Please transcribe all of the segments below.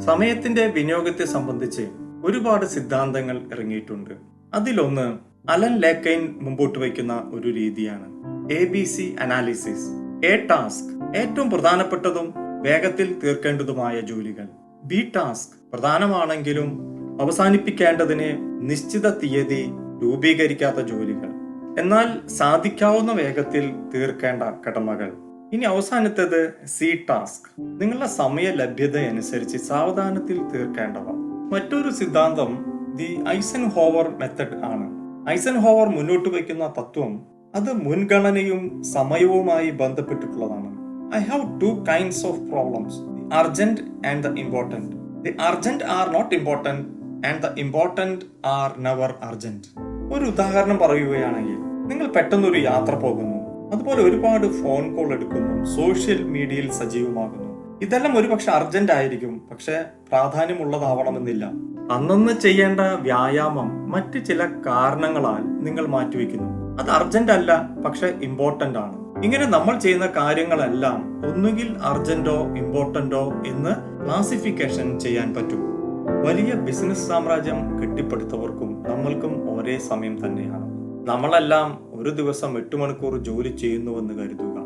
സമയത്തിന്റെ വിനിയോഗത്തെ സംബന്ധിച്ച് ഒരുപാട് സിദ്ധാന്തങ്ങൾ ഇറങ്ങിയിട്ടുണ്ട്. അതിലൊന്ന് അലൻ ലേക്കൈൻ മുമ്പോട്ട് വയ്ക്കുന്ന ഒരു രീതിയാണ്. A B C analysis a task ഏറ്റവും പ്രധാനപ്പെട്ടതും വേഗത്തിൽ തീർക്കേണ്ടതുമായ ജോലികൾ. ബി ടാസ്ക് പ്രധാനമാണെങ്കിലും അവസാനിപ്പിക്കേണ്ടതിന് നിശ്ചിത തീയതി രൂപീകരിക്കാത്ത ജോലികൾ. എന്നാൽ സാധിക്കാവുന്ന വേഗത്തിൽ തീർക്കേണ്ട കടമകൾ. ഇനി അവസാനത്തേത് സി ടാസ്ക്. നിങ്ങളുടെ സമയ ലഭ്യത അനുസരിച്ച് സാവധാനത്തിൽ തീർക്കേണ്ടവ. മറ്റൊരു സിദ്ധാന്തം ദി ഐസൻ ഹോവർ മെത്തഡ് ആണ്. ഐസൻ ഹോവർ മുന്നോട്ട് വയ്ക്കുന്ന തത്വം അത് മുൻഗണനയും സമയവുമായി ബന്ധപ്പെട്ടിട്ടുള്ളതാണ്. I have two kinds of problems. The urgent and the important. The urgent are not important and the important are never urgent. ഒരു ഉദാഹരണം പറയുകയാണെങ്കിൽ നിങ്ങൾ പെട്ടെന്നൊരു യാത്ര പോകുന്നു. അതുപോലെ ഒരുപാട് ഫോൺ കോൾ എടുക്കുന്നു സോഷ്യൽ മീഡിയയിൽ സജീവമാകുന്നു. ഇതെല്ലാം ഒരുപക്ഷെ അർജന്റ് ആയിരിക്കും പക്ഷെ പ്രാധാന്യമുള്ളതാവണമെന്നില്ല. അന്നന്ന് ചെയ്യേണ്ട വ്യായാമം മറ്റു ചില കാരണങ്ങളാൽ നിങ്ങൾ മാറ്റിവെക്കുന്നു. അത് അർജന്റ് അല്ല പക്ഷെ ഇമ്പോർട്ടന്റ് ആണ്. ഇങ്ങനെ നമ്മൾ ചെയ്യുന്ന കാര്യങ്ങളെല്ലാം ഒന്നുകിൽ അർജന്റോ ഇമ്പോർട്ടന്റോ എന്ന് ക്ലാസിഫിക്കേഷൻ ചെയ്യാൻ പറ്റും. വലിയ ബിസിനസ് സാമ്രാജ്യം കെട്ടിപ്പടുത്തവർക്കും നമ്മൾക്കും ഒരേ സമയം തന്നെയാണ്. നമ്മളെല്ലാം ഒരു ദിവസം എട്ട് മണിക്കൂർ ജോലി ചെയ്യുന്നുവെന്ന് കരുതുക.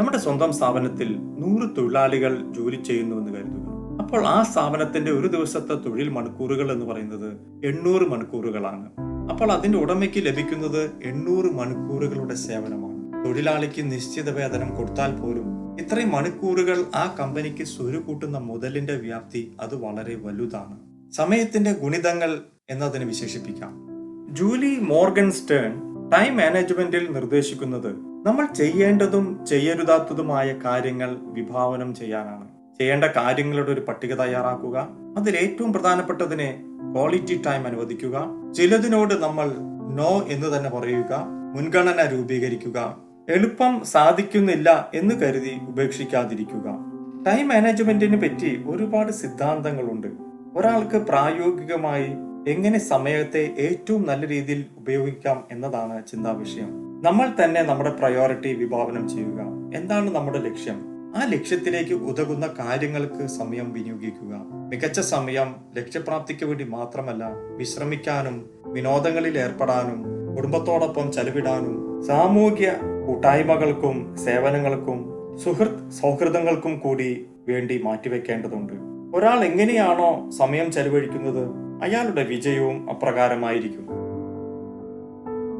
നമ്മുടെ സ്വന്തം സ്ഥാപനത്തിൽ നൂറ് തൊഴിലാളികൾ ജോലി ചെയ്യുന്നുവെന്ന് കരുതുക. അപ്പോൾ ആ സ്ഥാപനത്തിന്റെ ഒരു ദിവസത്തെ തൊഴിൽ മണിക്കൂറുകൾ എന്ന് പറയുന്നത് എണ്ണൂറ് മണിക്കൂറുകളാണ്. അപ്പോൾ അതിന്റെ ഉടമയ്ക്ക് ലഭിക്കുന്നത് എണ്ണൂറ് മണിക്കൂറുകളുടെ സേവനമാണ്. തൊഴിലാളിക്ക് നിശ്ചിത വേതനം കൊടുത്താൽ പോലും ഇത്രയും മണിക്കൂറുകൾ ആ കമ്പനിക്ക് സ്വരുകൂട്ടുന്ന മുതലിന്റെ വ്യാപ്തി അത് വളരെ വലുതാണ്. സമയത്തിന്റെ ഗുണിതങ്ങൾ എന്നതിന് വിശേഷിപ്പിക്കാം. ജൂലി മോർഗൻ സ്റ്റേൺ ടൈം മാനേജ്മെന്റിൽ നിർദ്ദേശിക്കുന്നത് നമ്മൾ ചെയ്യേണ്ടതും ചെയ്യരുതാത്തതുമായ കാര്യങ്ങൾ വിഭാവനം ചെയ്യാനാണ്. ചെയ്യേണ്ട കാര്യങ്ങളുടെ ഒരു പട്ടിക തയ്യാറാക്കുക അതിൽ ഏറ്റവും പ്രധാനപ്പെട്ടതിനെ ക്വാളിറ്റി ടൈം അനുവദിക്കുക ചിലതിനോട് നമ്മൾ നോ എന്ന് തന്നെ പറയുക മുൻഗണന രൂപീകരിക്കുക എളുപ്പം സാധിക്കുന്നില്ല എന്ന് കരുതി ഉപേക്ഷിക്കാതിരിക്കുക. ടൈം മാനേജ്മെന്റിനെ പറ്റി ഒരുപാട് സിദ്ധാന്തങ്ങളുണ്ട്. ഒരാൾക്ക് പ്രായോഗികമായി എങ്ങനെ സമയത്തെ ഏറ്റവും നല്ല രീതിയിൽ ഉപയോഗിക്കാം എന്നതാണ് ചിന്താ വിഷയം നമ്മൾ തന്നെ നമ്മുടെ പ്രയോറിറ്റി വിഭാവനം ചെയ്യുക. എന്താണ് നമ്മുടെ ലക്ഷ്യം? ആ ലക്ഷ്യത്തിലേക്ക് ഉതകുന്ന കാര്യങ്ങൾക്ക് സമയം വിനിയോഗിക്കുക. മികച്ച സമയം ലക്ഷ്യപ്രാപ്തിക്ക് വേണ്ടി മാത്രമല്ല വിശ്രമിക്കാനും വിനോദങ്ങളിൽ ഏർപ്പെടാനും കുടുംബത്തോടൊപ്പം ചെലവിടാനും സാമൂഹ്യ കൂട്ടായ്മകൾക്കും സേവനങ്ങൾക്കും സുഹൃത്ത് സൗഹൃദങ്ങൾക്കും കൂടി വേണ്ടി മാറ്റിവെക്കേണ്ടതുണ്ട്. ഒരാൾ എങ്ങനെയാണോ സമയം ചെലവഴിക്കുന്നത് അയാളുടെ വിജയവും അപ്രകാരമായിരിക്കും.